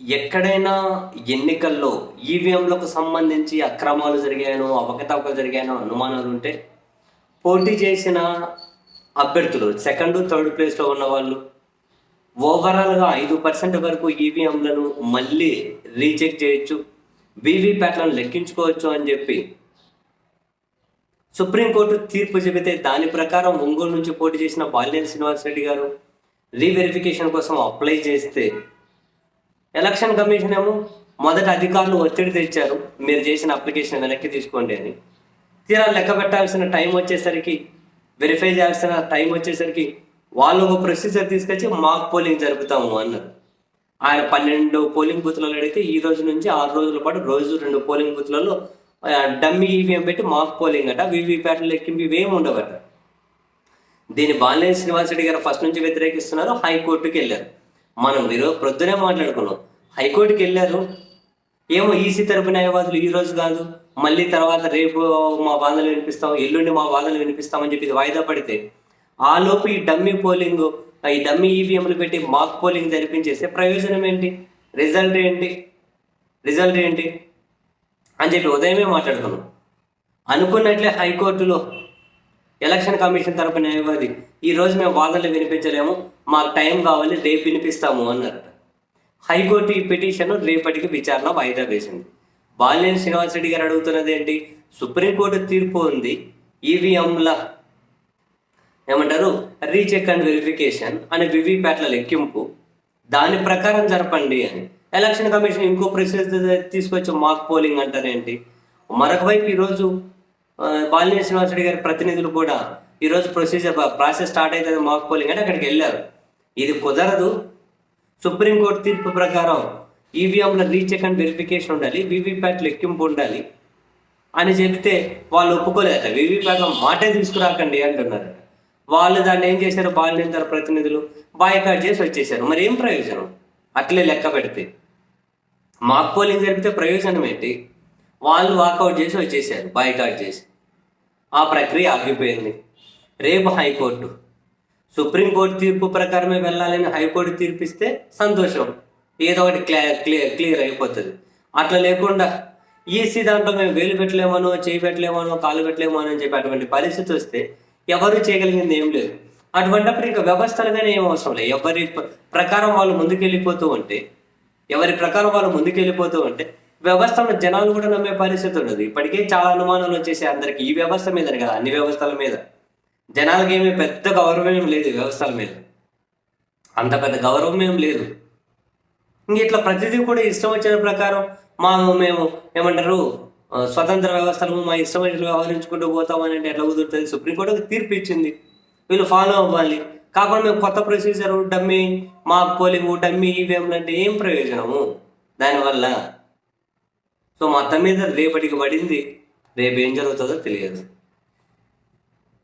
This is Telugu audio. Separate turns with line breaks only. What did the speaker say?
ఎక్కడైనా ఎన్నికల్లో ఈవీఎంలకు సంబంధించి అక్రమాలు జరిగాయనో అవకతవకలు జరిగాయనో అనుమానాలు ఉంటే పోటీ చేసిన అభ్యర్థులు సెకండ్ థర్డ్ ప్లేస్లో ఉన్న వాళ్ళు ఓవరాల్గా ఐదు పర్సెంట్ వరకు ఈవీఎంలను మళ్ళీ రీచెక్ చేయొచ్చు వీవీప్యాట్లను లెక్కించుకోవచ్చు అని చెప్పి సుప్రీంకోర్టు తీర్పు చెబితే దాని ప్రకారం ఒంగోలు నుంచి పోటీ చేసిన బాలినేని శ్రీనివాసరెడ్డి గారు రీవెరిఫికేషన్ కోసం అప్లై చేస్తే ఎలక్షన్ కమిషన్ ఏమో మొదట అధికారులు ఒత్తిడి తెచ్చారు మీరు చేసిన అప్లికేషన్ వెనక్కి తీసుకోండి అని. తీరా లెక్క పెట్టాల్సిన టైం వచ్చేసరికి వెరిఫై చేయాల్సిన టైం వచ్చేసరికి వాళ్ళు ఒక ప్రొసీజర్ తీసుకొచ్చి మాక్ పోలింగ్ జరుపుతాము అన్నారు. ఆయన పన్నెండు పోలింగ్ బూత్లలో అడిగితే ఈ రోజు నుంచి ఆరు రోజుల పాటు రోజు రెండు పోలింగ్ బూత్లలో డమ్మీ ఈవీఎం పెట్టి మాక్ పోలింగ్ అట. వీవీప్యాట్లు లెక్కింపు ఇవేమి ఉండవట. దీన్ని బాలినేని శ్రీనివాసరెడ్డి గారు ఫస్ట్ నుంచి వ్యతిరేకిస్తున్నారు. హైకోర్టుకి వెళ్ళారు. మనం ఈరోజు ప్రొద్దునే మాట్లాడుకున్నాం. హైకోర్టుకి వెళ్ళారు. ఏమో ఈసీ తరపు న్యాయవాదులు ఈ రోజు కాదు. మళ్ళీ తర్వాత రేపు మా వాదనలు వినిపిస్తాం ఎల్లుండి మా వాదనలు వినిపిస్తామని చెప్పి వాయిదా పడితే ఆ ఈ డమ్మీ పోలింగ్ ఈ డమ్మీ ఈవీఎంలు పెట్టి మాక్ పోలింగ్ జరిపించేస్తే ప్రయోజనం ఏంటి? రిజల్ట్ ఏంటి? రిజల్ట్ ఏంటి? అని చెప్పి ఉదయమే మాట్లాడుకున్నాం. అనుకున్నట్లే హైకోర్టులో ఎలక్షన్ కమిషన్ తరపు న్యాయవాది ఈ రోజు మేము వాదనలు వినిపించలేము. మాకు టైం కావాలి రేపు వినిపిస్తాము అన్నారట హైకోర్టు ఈ పిటిషన్ రేపటికి విచారణ వాయిదా వేసింది. బాలినేని శ్రీనివాసరెడ్డి గారు అడుగుతున్నది ఏంటి? సుప్రీంకోర్టు తీర్పు ఉంది ఈవీఎంల ఏమంటారు రీచెక్ అండ్ వెరిఫికేషన్ అనే వివిప్యాట్ల లెక్కింపు. దాని ప్రకారం జరపండి అని. ఎలక్షన్ కమిషన్ ఇంకో ప్రొసీజర్ తీసుకొచ్చి మాక్ పోలింగ్ అంటారేంటి మరొక వైపు ఈరోజు ఆ, బాలినేని శ్రీనివాసరెడ్డి గారి ప్రతినిధులు కూడా ఈరోజు ప్రొసీజర్ ప్రాసెస్ స్టార్ట్ అవుతుంది మాక్ పోలింగ్ అంటే అక్కడికి వెళ్ళారు. ఇది కుదరదు. సుప్రీంకోర్టు తీర్పు ప్రకారం ఈవీఎంల రీచెక్ అండ్ వెరిఫికేషన్ ఉండాలి వీవీప్యాట్ లెక్కింపు ఉండాలి అని చెప్తే వాళ్ళు ఒప్పుకోలేదట. వీవీప్యాట్లో మాటే తీసుకురాకండి అంటున్నారు. వాళ్ళు దాన్ని ఏం చేశారు? బాలినేతర ప్రతినిధులు బాయ్కాట్ చేసి వచ్చేసారు మరి ఏం ప్రయోజనం? అట్లే లెక్క పెడితే. మాక్ పోలింగ్ జరిపితే ప్రయోజనం ఏంటి? వాళ్ళు వాకౌట్ చేసి వచ్చేసారు బాయ్కాట్ చేసి. ఆ ప్రక్రియ ఆగిపోయింది. రేపు హైకోర్టు. సుప్రీంకోర్టు తీర్పు ప్రకారమే వెళ్ళాలని హైకోర్టు తీర్పిస్తే సంతోషం. ఏదో ఒకటి క్లియర్ క్లియర్ క్లియర్ అయిపోతుంది. అట్లా లేకుండా ఈసీ దాంట్లో మేము వేలు పెట్టలేమనో చేయి పెట్టలేమనో కాలు పెట్టలేమనో అని చెప్పి అటువంటి పరిస్థితి వస్తే ఎవరు చేయగలిగింది ఏం లేదు. అటువంటిప్పుడు ఇంకా వ్యవస్థలుగానే ఏం అవసరం లేదు. ఎవరి ప్రకారం వాళ్ళు ముందుకెళ్ళిపోతూ ఉంటే ఎవరి ప్రకారం వాళ్ళు ముందుకెళ్ళిపోతూ ఉంటే వ్యవస్థను జనాలు కూడా నమ్మే పరిస్థితి ఉండదు. ఇప్పటికే చాలా అనుమానాలు వచ్చేసి అందరికి. ఈ వ్యవస్థ మీద కదా అన్ని వ్యవస్థల మీద. జనాలకి ఏమీ పెద్ద గౌరవం ఏం లేదు వ్యవస్థల మీద. అంత పెద్ద గౌరవం ఏం లేదు. ఇంక ఇట్లా ప్రతిదీ కూడా ఇష్టం వచ్చిన ప్రకారం మా మేము ఏమంటారు స్వతంత్ర వ్యవస్థలు మా ఇష్టం వచ్చిన వ్యవహరించుకుంటూ పోతామని అంటే ఎట్లా కుదురుతుంది? సుప్రీంకోర్టు ఒక తీర్పు ఇచ్చింది. వీళ్ళు ఫాలో అవ్వాలి. కాకుండా మేము కొత్త ప్రొసీజర్ డమ్మీ మా పోలింగ్ డమ్మీ ఈవీఎంలు అంటే ఏం ప్రయోజనము? దానివల్ల. సో మొత్తం మీద రేపటికి పడింది. రేపు ఏం జరుగుతుందో తెలియదు.